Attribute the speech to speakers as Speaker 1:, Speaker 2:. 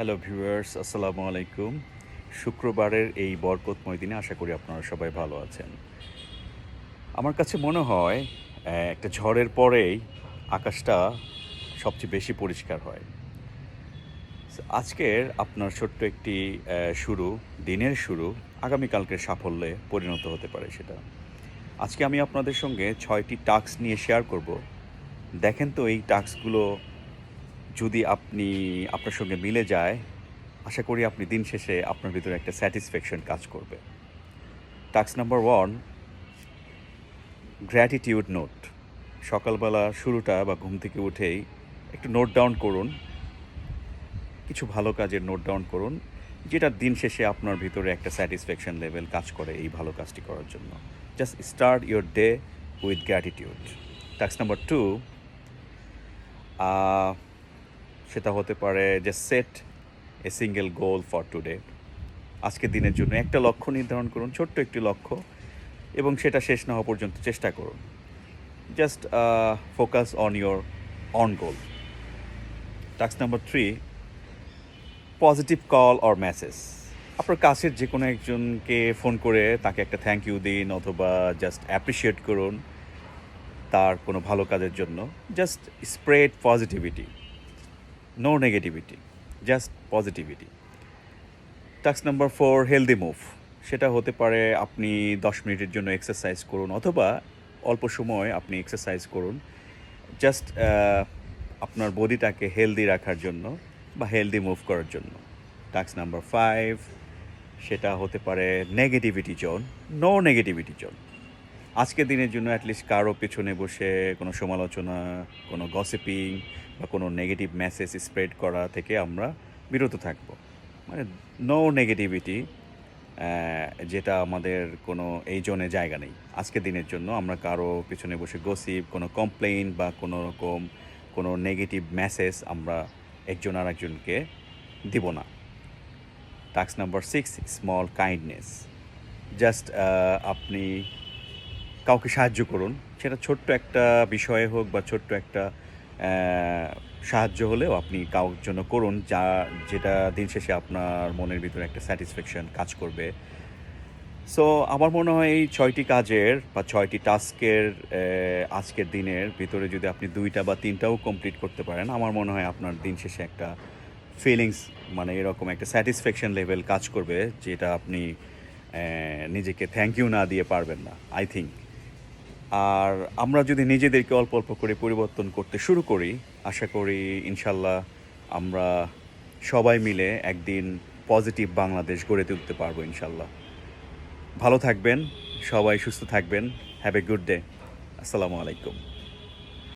Speaker 1: Hello viewers আসসালামু আলাইকুম শুক্রবারের এই বরকতময় দিনে আশা করি আপনারা সবাই ভালো আছেন। আমার কাছে মনে হয় একটা ঝড়ের পরেই আকাশটা সবচেয়ে বেশি পরিষ্কার হয়। আজকের আপনার ছোট্ট একটি শুরু, দিনের শুরু আগামীকালকের সাফল্যে পরিণত হতে পারে সেটা। আজকে আমি আপনাদের সঙ্গে ছয়টি টাস্ক নিয়ে শেয়ার করব। দেখেন তো এই টাস্কগুলো যদি আপনি আপনার সঙ্গে মিলে যায়, আশা করি আপনি দিন শেষে আপনার ভিতরে একটা স্যাটিসফ্যাকশন কাজ করবে। Task number one gratitude note সকালবেলা শুরুটা বা ঘুম থেকে উঠেই একটু নোট ডাউন করুন। কিছু ভালো কাজের নোট ডাউন করুন, যেটা দিন শেষে আপনার ভিতরে একটা স্যাটিসফ্যাকশন লেভেল কাজ করে এই ভালো কাজটি করার জন্য। Just start your day with gratitude task number two সেটা হতে পারে যে set a single goal for today আজকের দিনের জন্য একটা লক্ষ্য নির্ধারণ করুন, ছোট্ট একটি লক্ষ্য, এবং সেটা শেষ না হওয়া পর্যন্ত চেষ্টা করুন। Just focus on your on goal task number three positive call or message আপনার কাছের যে কোনো একজনকে ফোন করে তাকে একটা থ্যাংক ইউ দিন অথবা জাস্ট অ্যাপ্রিসিয়েট করুন তার কোনো ভালো কাজের জন্য। Just spread positivity no negativity just positivity task number four healthy move সেটা হতে পারে আপনি দশ মিনিটের জন্য এক্সারসাইজ করুন, অথবা অল্প সময় আপনি এক্সারসাইজ করুন। জাস্ট আপনার বডিটাকে হেলদি রাখার জন্য বা হেলদি মুভ করার জন্য। টাস্ক নাম্বার ফাইভ সেটা হতে পারে negativity zone no negativity zone আজকের দিনের জন্য অ্যাটলিস্ট কারও পেছনে বসে কোনো সমালোচনা, কোনো গসিপিং বা কোনো নেগেটিভ মেসেজ স্প্রেড করা থেকে আমরা বিরত থাকব। মানে নো নেগেটিভিটি যেটা আমাদের কোনো এই জোনে জায়গা নেই। আজকের দিনের জন্য আমরা কারও পেছনে বসে গসিপ কোনো কমপ্লেন বা কোনো রকম কোনো নেগেটিভ মেসেজ আমরা একজন আর একজনকে দিব না। Task number six small kindness just আপনি কাউকে সাহায্য করুন। সেটা ছোট্ট একটা বিষয়ে হোক বা ছোট্ট একটা সাহায্য হলেও আপনি কাউর জন্য করুন, যা, যেটা দিন শেষে আপনার মনের ভিতরে একটা স্যাটিসফ্যাকশন কাজ করবে। সো আমার মনে হয় এই ছয়টি কাজের বা ছয়টি টাস্কের আজকের দিনের ভিতরে যদি আপনি দুইটা বা তিনটাও কমপ্লিট করতে পারেন, আমার মনে হয় আপনার দিন শেষে একটা ফিলিংস মানে এরকম একটা স্যাটিসফ্যাকশন লেভেল কাজ করবে, যেটা আপনি নিজেকে থ্যাংক ইউ না দিয়ে পারবেন না আই থিঙ্ক আর আমরা যদি নিজেদেরকে অল্প অল্প করে পরিবর্তন করতে শুরু করি, আশা করি ইনশাল্লাহ আমরা সবাই মিলে একদিন পজিটিভ বাংলাদেশ গড়ে তুলতে পারব ইনশাল্লাহ। ভালো থাকবেন, সবাই সুস্থ থাকবেন, হ্যাভ এ গুড ডে, আসসালামু আলাইকুম।